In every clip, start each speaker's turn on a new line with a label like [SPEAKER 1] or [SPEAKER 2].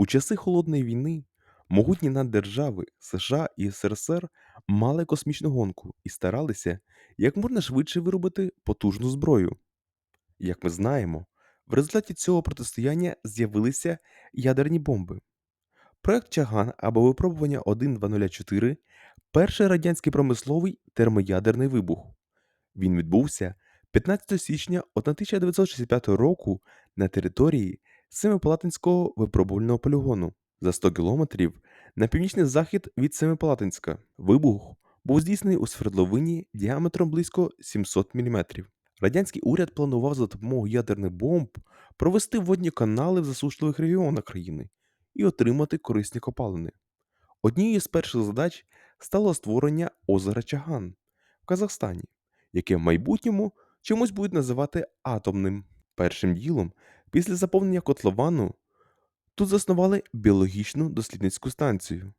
[SPEAKER 1] У часи холодної війни могутні наддержави США і СРСР мали космічну гонку і старалися як можна швидше виробити потужну зброю. Як ми знаємо, в результаті цього протистояння з'явилися ядерні бомби. Проект Чаган або випробування 1204 перший радянський промисловий термоядерний вибух. Він відбувся 15 січня 1965 року на території Семипалатинського випробувального полігону за 100 кілометрів на північний захід від Семипалатинська. Вибух був здійснений у свердловині діаметром близько 700 мм. Радянський уряд планував за допомогою ядерних бомб провести водні канали в засушливих регіонах країни і отримати корисні копалини. Однією з перших задач стало створення озера Чаган в Казахстані, яке в майбутньому чомусь будуть називати атомним. Першим ділом, після заповнення котловану, тут заснували біологічну дослідницьку станцію.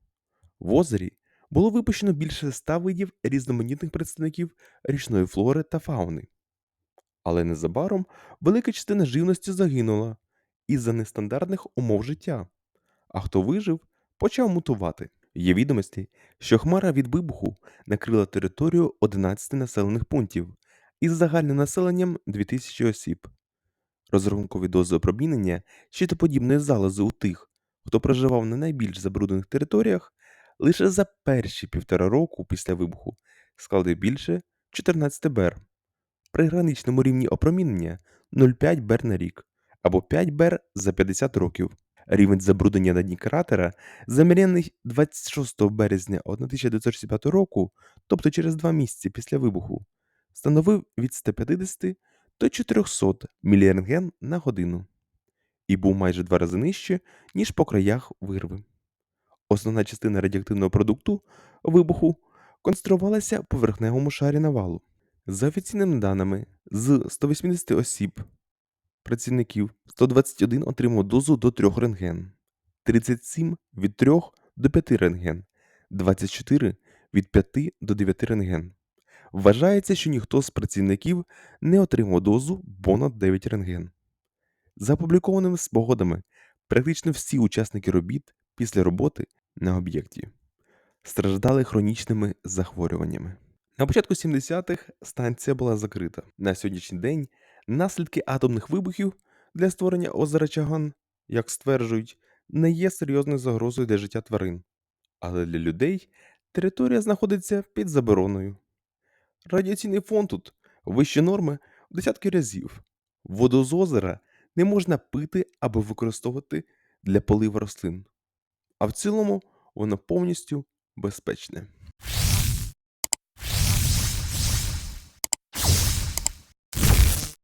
[SPEAKER 1] В озері було випущено більше ста видів різноманітних представників річної флори та фауни. Але незабаром велика частина живності загинула із-за нестандартних умов життя, а хто вижив, почав мутувати. Є відомості, що хмара від вибуху накрила територію 11 населених пунктів із загальним населенням 2000 осіб. Розрахункові дози опромінення щитоподібної залози у тих, хто проживав на найбільш забруднених територіях, лише за перші півтора року після вибуху склали більше 14 бер. При граничному рівні опромінення 0,5 бер на рік або 5 бер за 50 років. Рівень забруднення на дні кратера, заміряний 26 березня 1965 року, тобто через два місяці після вибуху, становив від 150 до 400 мілірентген на годину і був майже два рази нижче, ніж по краях вирви. Основна частина радіоактивного продукту вибуху концентрувалася поверхневому шарі навалу. За офіційними даними, з 180 осіб працівників 121 отримав дозу до 3 рентген, 37 від 3 до 5 рентген, 24 від 5 до 9 рентген. Вважається, що ніхто з працівників не отримав дозу понад 9 рентген. За опублікованими спогадами, практично всі учасники робіт після роботи на об'єкті страждали хронічними захворюваннями. На початку 70-х станція була закрита. На сьогоднішній день наслідки атомних вибухів для створення озера Чаган, як стверджують, не є серйозною загрозою для життя тварин, але для людей територія знаходиться під забороною. Радіаційний фон тут вище норми в десятки разів. Воду з озера не можна пити або використовувати для полив рослин, а в цілому воно повністю безпечне.